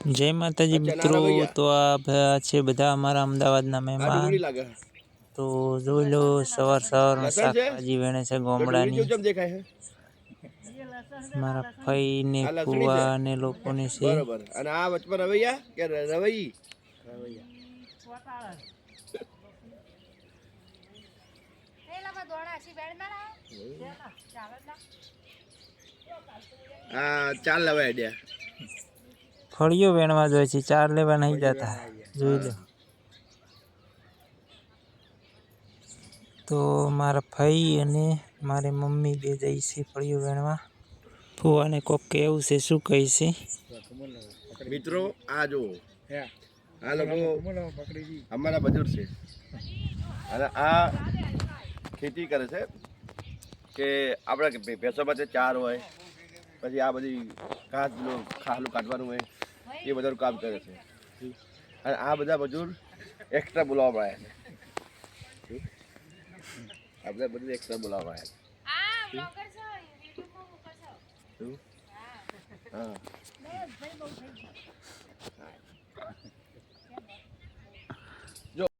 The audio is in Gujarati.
જય માતાજી મિત્રો તો આ છે બધા અમારા અમદાવાદના મહેમાન. તો જોઈ લો સવાર સવારમાં? શાકભાજી વેણે છે ગોમડાની. મારા ફઈ ને કુવા? ને લોકોને છે. અને આ વચમાં રવૈયા કે ર- હા ચાલ લવાય ડ્યા ફળીઓ વેણવા જોઈએ છે. ચાર લેવા નહીં જતા. જોઈ લો. તો મારા ભાઈ અને મારી મમ્મી બે જઈ છે ફળીઓ વેણવા. ફુવાને કોક કેવું છે શું કહી છે? મિત્રો આ જો આ લોકો અમારા બજુર્ગ છે. અને આ ખેતી કરે છે કે આપણે ભેંસો પાસે ચાર હોય પછી આ બધી ઘાસ ખાલું કાઢવાનું હોય. એ બધાનું કામ કરે છે. અને આ બધા મજૂર એક્સ્ટ્રા બોલાવવા આવ્યા છે. આ બધા બધું એક્સ્ટ્રા બોલાવવા આવ્યા છે. હા.